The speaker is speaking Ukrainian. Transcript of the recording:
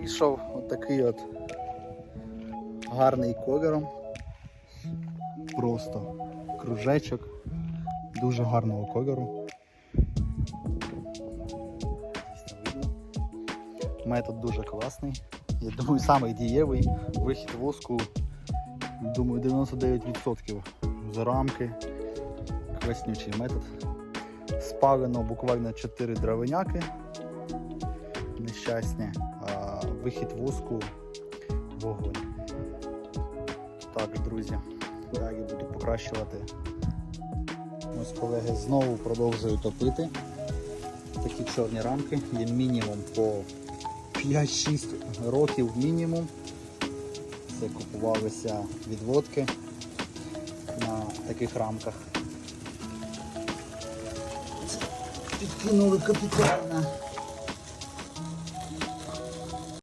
Вийшов отакий от гарний ковіром. Просто кружечок дуже гарного кольору. Метод дуже класний. Я думаю, самий дієвий вихід воску. Думаю, 99% з рамки. Класнючий метод. Спалено буквально 4 дровиняки нещасні, вихід воску вогонь. Так, друзі, далі буду покращувати. Ось колеги знову продовжую топити. Такі чорні рамки є мінімум по 5-6 років мінімум. Це купувалися відводки на таких рамках. Підкинули капітально.